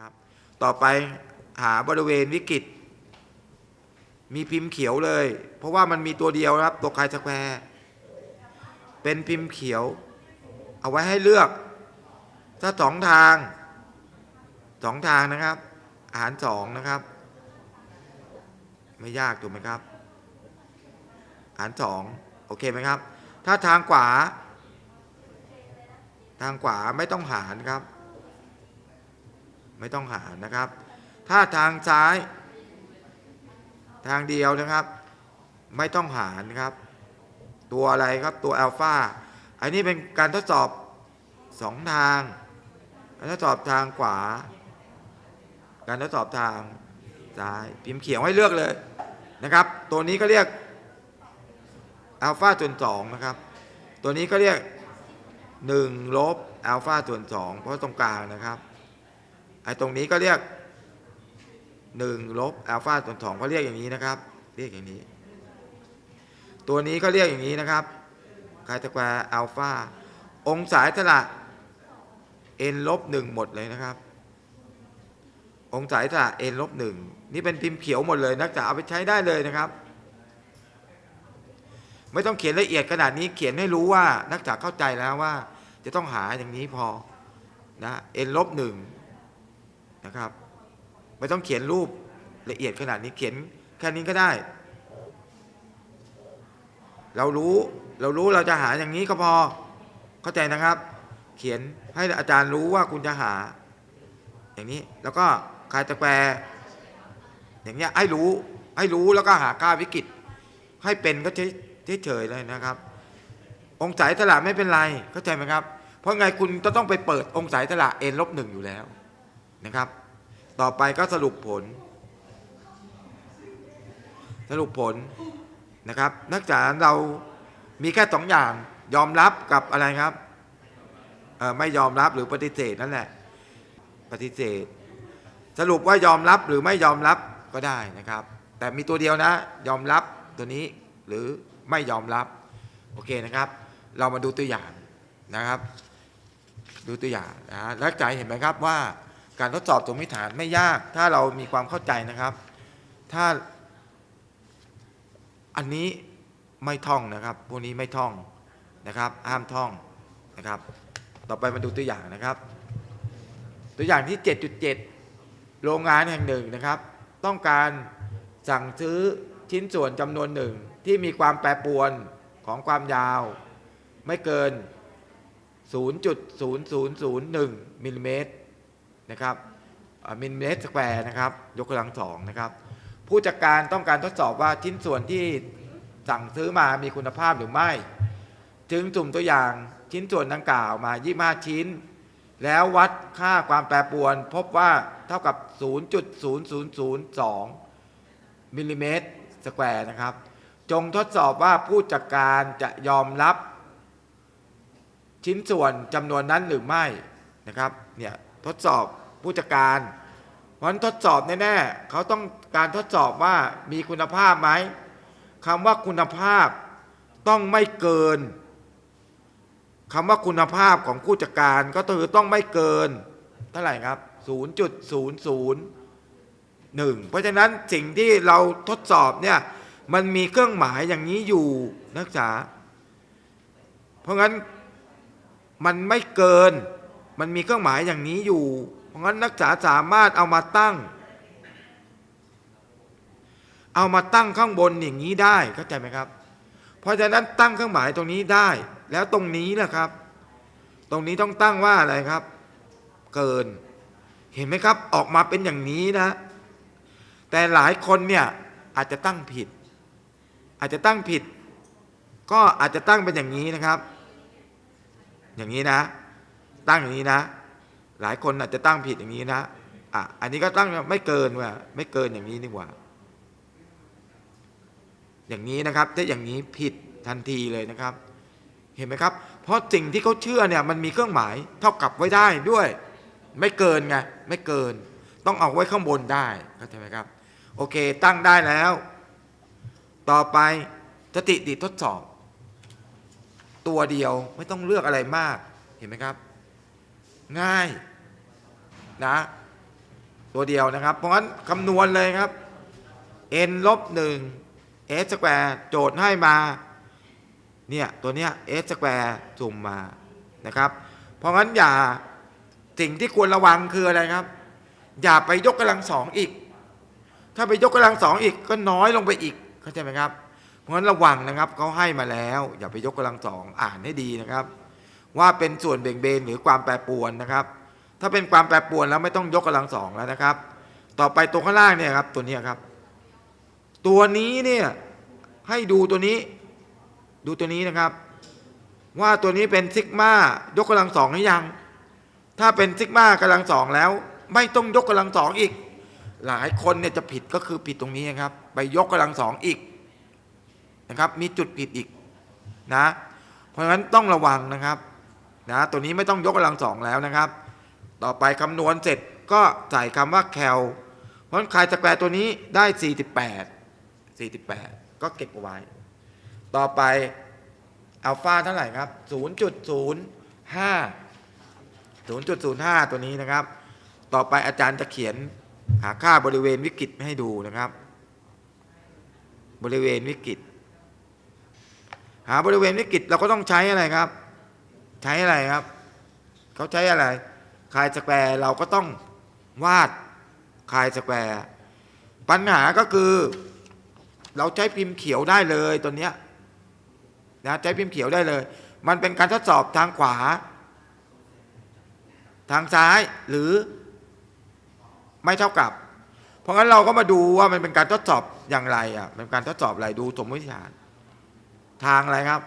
ครับต่อไปหาบริเวณวิกฤต มีพิมพ์เขียวเลย เพราะว่ามันมีตัวเดียวครับ ตัวคายสแควร์เป็นพิมพ์เขียว เอาไว้ให้เลือก ถ้าสองทางสองทางนะครับ อาหารสองนะครับ ไม่ยากถูกไหมครับอาหารสองโอเคไหมครับ ถ้าทางขวา ทางขวาไม่ต้องหารครับ ไม่ต้องหารนะครับ ถ้าทางซ้าย ทางเดียวนะครับ ไม่ต้องหารครับ ตัวอะไรครับตัวอัลฟาอันนี้เป็นการทดสอบสองทางการทดสอบทางขวา การทดสอบทางซ้ายพิมพ์เขียวให้เลือกเลยนะครับ ตัวนี้ก็เรียกอัลฟาส่วนสองนะครับ ตัวนี้ก็เรียก1ลบอัลฟาส่วน2เพราะตรงกลางนะครับ ไอ้ตรงนี้ก็เรียก1ลบอัลฟาส่วน2เขาเรียกอย่างนี้นะครับ เรียกอย่างนี้ ตัวนี้ก็เรียกอย่างนี้นะครับคายตะแควร์อัลฟาองศาอิสระ n ลบ1หมดเลยนะครับ องศาอิสระ n ลบ1นี่เป็นพิมพ์เขียวหมดเลยนักศึกษาเอาไปใช้ได้เลยนะครับ ไม่ต้องเขียนละเอียดขนาดนี้เขียนให้รู้ว่านักศึกษาเข้าใจแล้วว่า จะต้องหาอย่างนี้พอนะ n ลบห นะครับ ไม่ต้องเขียนรูปละเอียดขนาดนี้เขียนแค่นี้ก็ได้ เรารู้เรารู้เราจะหาอย่างนี้ก็พอเข้าใจนะครับ เขียนให้อาจารย์รู้ว่าคุณจะหา อย่างนี้แล้วก็คายตะแปรอย่างเงี้ยให้รู้ให้รู้แล้วก็หาค่าวิกฤต ให้เป็นก็เฉยเฉยๆเลยนะครับ องศาอิสระไม่เป็นไรเข้าใจไหมครับ เพราะไงคุณจะต้องไปเปิดองศาอิสระ n ลบหนึ่งอยู่แล้ว นะครับ ต่อไปก็สรุปผล สรุปผลนะครับ นักศึกษาเรามีแค่สองอย่าง ยอมรับกับอะไรครับไม่ยอมรับหรือปฏิเสธนั่นแหละ ปฏิเสธ สรุปว่ายอมรับหรือไม่ยอมรับก็ได้นะครับ แต่มีตัวเดียวนะ ยอมรับตัวนี้หรือไม่ยอมรับ โอเคนะครับ เรามาดูตัวอย่างนะครับ ดูตัวอย่างนะรักใจเห็นไหมครับว่า การทดสอบตัวมิฐานไม่ยาก ถ้าเรามีความเข้าใจนะครับ ถ้าอันนี้ไม่ท่องนะครับ พวกนี้ไม่ท่องนะครับห้ามท่องนะครับ ต่อไปมาดูตัวอย่างนะครับ ตัวอย่างที่ 7.7 โรงงานแห่งหนึ่งนะครับ ต้องการสั่งซื้อชิ้นส่วนจำนวนหนึ่งที่มีความแปรปรวนของความยาว ไม่เกิน 0.0001มิลลิเมตร นะครับมิลลิเมตรสแควร์นะครับยกกำลังสองนะครับผู้จัดการต้องการทดสอบว่าชิ้นส่วนที่สั่งซื้อมามีคุณภาพหรือไม่ จึงสุ่มตัวอย่างชิ้นส่วนดังกล่าวมา 25 ชิ้น แล้ววัดค่าความแปรปรวน พบว่าเท่ากับ 0.0002 มิลลิเมตรสแควร์นะครับ จงทดสอบว่าผู้จัดการจะยอมรับ ชิ้นส่วนจำนวนนั้นหรือไม่นะครับเนี่ยทดสอบ ผู้จัดการเพราะฉะนั้นทดสอบแน่ๆเขาต้องการทดสอบว่ามีคุณภาพไหมคำว่าคุณภาพต้องไม่เกินคำว่าคุณภาพของผู้จัดการก็คือต้องไม่เกินเท่าไหร่ครับ 0.001 เพราะฉะนั้นสิ่งที่เราทดสอบเนี่ยมันมีเครื่องหมายอย่างนี้อยู่นักศึกษา เพราะงั้นมันไม่เกินมันมีเครื่องหมายอย่างนี้อยู่ เพราะงั้นนักศึกษาสามารถเอามาตั้ง เอามาตั้งข้างบนอย่างนี้ได้เข้าใจไหมครับ เพราะฉะนั้นตั้งเครื่องหมายตรงนี้ได้ แล้วตรงนี้แหละครับ ตรงนี้ต้องตั้งว่าอะไรครับ เกิน เห็นไหมครับออกมาเป็นอย่างนี้นะ แต่หลายคนเนี่ยอาจจะตั้งผิด อาจจะตั้งผิด ก็อาจจะตั้งเป็นอย่างนี้นะครับ อย่างนี้นะ ตั้งอย่างนี้นะ หลายคนอาจจะตั้งผิดอย่างนี้นะอะอันนี้ก็ตั้งไม่เกินว่าไม่เกินอย่างนี้ดีกว่า อย่างนี้นะครับถ้าอย่างนี้ผิดทันทีเลยนะครับ เห็นไหมครับ เพราะสิ่งที่เขาเชื่อเนี่ยมันมีเครื่องหมายเท่ากับไว้ได้ด้วย ไม่เกินไงไม่เกิน ต้องเอาไว้ข้างบนได้เข้าใจไหมครับ โอเค ตั้งได้แล้ว ต่อไปสถิติทดสอบ ตัวเดียวไม่ต้องเลือกอะไรมากเห็นไหมครับ ง่ายนะตัวเดียวนะครับ เพราะงั้นคำนวณเลยครับ n ลบหนึ่ง s สแควร์โจทย์ให้มาเนี่ยตัวเนี้ย s สแควร์สุ่มมานะครับ เพราะงั้นอย่าสิ่งที่ควรระวังคืออะไรครับ อย่าไปยกกำลังสองอีก ถ้าไปยกกำลังสองอีกก็น้อยลงไปอีกเข้าใจไหมครับ เพราะฉะนั้นระวังนะครับเขาให้มาแล้ว อย่าไปยกกำลังสองอ่านให้ดีนะครับ ว่าเป็นส่วนเบ่งเบนหรือความแปรปรวนนะครับ ถ้าเป็นความแปรปรวนแล้วไม่ต้องยกกำลังสองแล้วนะครับ ต่อไปตรงข้างล่างเนี่ยครับตัวนี้ครับ ตัวนี้เนี่ยให้ดูตัวนี้ ดูตัวนี้นะครับ ว่าตัวนี้เป็นซิกมายกกำลังสองหรือยัง ถ้าเป็นซิกมากำลังสองแล้ว ไม่ต้องยกกำลังสองอีก หลายคนเนี่ยจะผิดก็คือผิดตรงนี้ครับ ไปยกกำลังสองอีกนะครับ มีจุดผิดอีกนะ เพราะฉะนั้นต้องระวังนะครับ นะตัวนี้ไม่ต้องยกกำลังสองแล้วนะครับ ต่อไปคำนวณเสร็จก็ใส่คำว่าแคลเพราะฉะนั้นคายสแควร์ตัวนี้ได้ 48 48 ก็เก็บเอาไว้ ต่อไปอัลฟาเท่าไหร่ครับ 0.05 0.05 ตัวนี้นะครับ ต่อไปอาจารย์จะเขียนหาค่าบริเวณวิกฤตให้ดูนะครับ บริเวณวิกฤต หาบริเวณวิกฤตเราก็ต้องใช้อะไรครับ ใช้อะไรครับ เขาใช้อะไร คายสแควร์เราก็ต้องวาดคายสแควร์ปัญหาก็คือ เราใช้พิมพ์เขียวได้เลยตัวเนี้ยนะใช้พิมพ์เขียวได้เลย มันเป็นการทดสอบทางขวา ทางซ้ายหรือไม่เท่ากับ เพราะงั้นเราก็มาดูว่ามันเป็นการทดสอบอย่างไรอะเป็นการทดสอบอะไรดูสมมติฐาน ทางอะไรครับ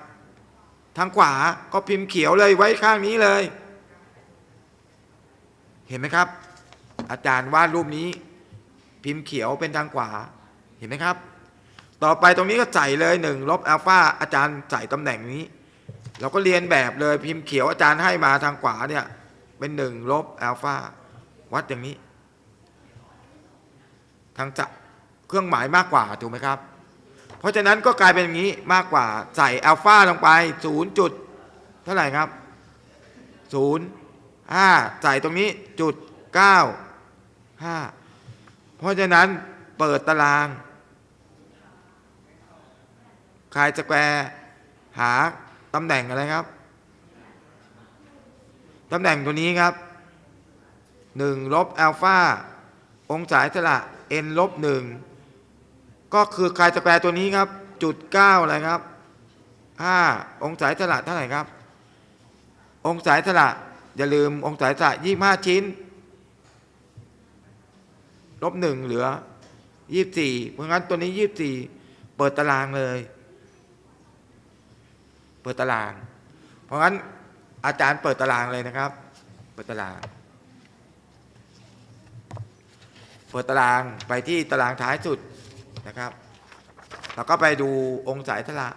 ทางขวาก็พิมพ์เขียวเลยไว้ข้างนี้เลย เห็นไหมครับ อาจารย์วาดรูปนี้ พิมพ์เขียวเป็นทางขวา เห็นไหมครับ ต่อไปตรงนี้ก็ใส่เลยหนึ่งลบอัลฟาอาจารย์ใส่ตำแหน่งนี้ เราก็เรียนแบบเลยพิมพ์เขียวอาจารย์ให้มาทางขวาเนี่ยเป็นหนึ่งลบอัลฟาวัดอย่างนี้ ทางจะเครื่องหมายมากกว่าถูกไหมครับ เพราะฉะนั้นก็กลายเป็นอย่างนี้มากกว่าใส่อัลฟาลงไปศูนย์จุดเท่าไหร่ครับศูนย์ห้าใส่ตรงนี้จุดเก้าห้าเพราะฉะนั้นเปิดตารางคายสแควร์หาตำแหน่งอะไรครับตำแหน่งตัวนี้ครับหนึ่งลบอัลฟาองศาอิสระ n ลบหนึ่ง ก็คือคายสแควร์ตัวนี้ครับ จุดเก้าอะไรครับห้าองศาสระเท่าไหร่ครับ องศาสระอย่าลืมองศาสระยี่ห้าชิ้น ลบหนึ่งเหลือยี่สี่เพราะงั้นตัวนี้ยี่สี่เปิดตารางเลย เปิดตาราง เพราะงั้นอาจารย์เปิดตารางเลยนะครับ เปิดตาราง เปิดตารางไปที่ตารางท้ายสุด นะครับแล้วก็ไปดูองค์ชาอิสระ